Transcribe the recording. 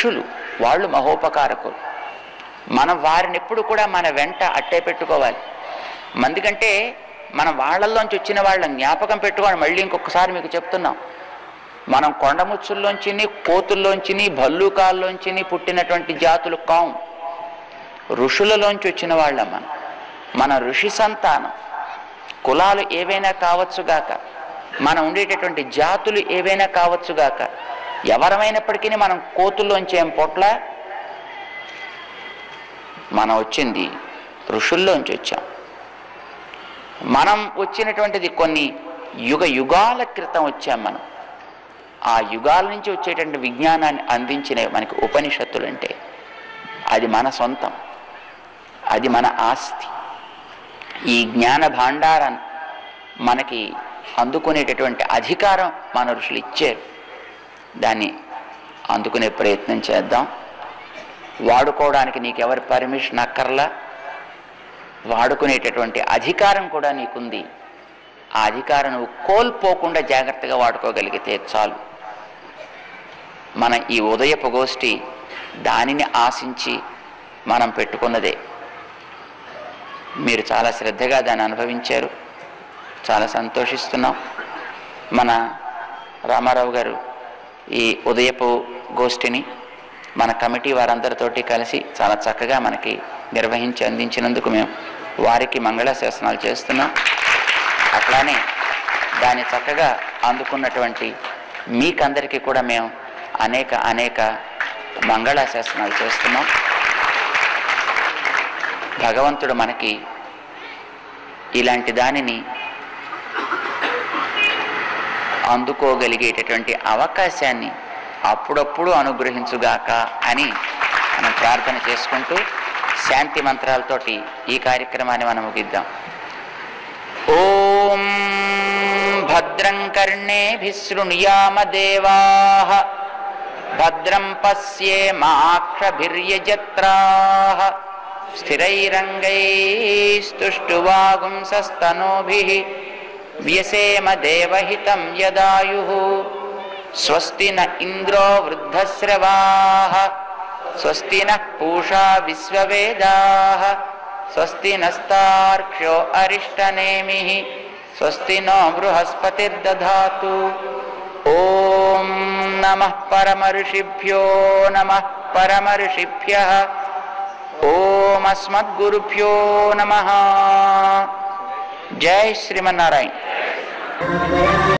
ఋషులు వాళ్ళు మహోపకారకులు. మనం వారిని ఎప్పుడు కూడా మన వెంట అట్టే పెట్టుకోవాలి. మందుకంటే మనం వాళ్ళల్లోంచి వచ్చిన వాళ్ళని జ్ఞాపకం పెట్టుకోవాలి మళ్ళీ ఇంకొకసారి మీకు చెప్తున్నాం. మనం కొండముచ్చుల్లోంచిని కోతుల్లోంచిని భల్లూకాల్లోంచిని పుట్టినటువంటి జాతులు కాం. ఋషులలోంచి వచ్చిన వాళ్ళం మనం. మన ఋషి సంతానం. కులాలు ఏవైనా కావచ్చుగాక మనం ఉండేటటువంటి జాతులు ఏవైనా కావచ్చుగాక ఎవరమైనప్పటికీ మనం కోతుల్లోంచి ఏం పొట్ల? మనం వచ్చింది ఋషుల్లోంచి వచ్చాం. మనం వచ్చినటువంటిది కొన్ని యుగ యుగాల క్రితం వచ్చాం మనం. ఆ యుగాల నుంచి వచ్చేటువంటి విజ్ఞానాన్ని అందించిన మనకి ఉపనిషత్తులు అంటే అది మన సొంతం. అది మన ఆస్తి. ఈ జ్ఞాన భాండారాన్ని మనకి అందుకునేటటువంటి అధికారం మన ఋషులు ఇచ్చారు. దాన్ని అందుకునే ప్రయత్నం చేద్దాం. వాడుకోవడానికి నీకెవరి పర్మిషన్ అక్కర్లా? వాడుకునేటటువంటి అధికారం కూడా నీకుంది. ఆ అధికారం నువ్వు కోల్పోకుండా జాగ్రత్తగా వాడుకోగలిగితే చాలు. మన ఈ ఉదయపు గోష్ఠి దానిని ఆశించి మనం పెట్టుకున్నదే. మీరు చాలా శ్రద్ధగా దాన్ని అనుభవించారు. చాలా సంతోషిస్తున్నాం. మన రామారావు గారు ఈ ఉదయపు గోష్ఠిని మన కమిటీ వారందరితోటి కలిసి చాలా చక్కగా మనకి నిర్వహించి అందించినందుకు మేము వారికి మంగళాశాసనాలు చేస్తున్నాం. అట్లానే దాన్ని చక్కగా అందుకున్నటువంటి మీకందరికీ కూడా మేము అనేక అనేక మంగళాశాసనాలు చేస్తున్నాం. భగవంతుడు మనకి ఇలాంటి దానిని అందుకోగలిగేటటువంటి అవకాశాన్ని అప్పుడప్పుడు అనుగ్రహించుగాక అని మనం ప్రార్థన చేసుకుంటూ శాంతి మంత్రాలతోటి ఈ కార్యక్రమాన్ని మనం ముగిద్దాం. ఓం భద్రం కర్ణేభిः శృణుయామ దేవాः భద్రం పశ్యేమాక్షభిర్యజత్రాः స్థిరైరంగైస్తుష్టువాగుంసస్తనూభిः व्यसेम देवहितं यदायुः। स्वस्ति न इन्द्रो वृद्धश्रवाः स्वस्ति नः पूषा विश्ववेदाः। स्वस्ति नस्तार्क्ष्यो अरिष्टनेमिः। स्वस्ति नो बृहस्पतिर्दधातु। ॐ नमः परमऋषिभ्यो नमः परमऋषिभ्यः। ॐ अस्मद्गुरुभ्यो नमः। जय श्रीमनारायण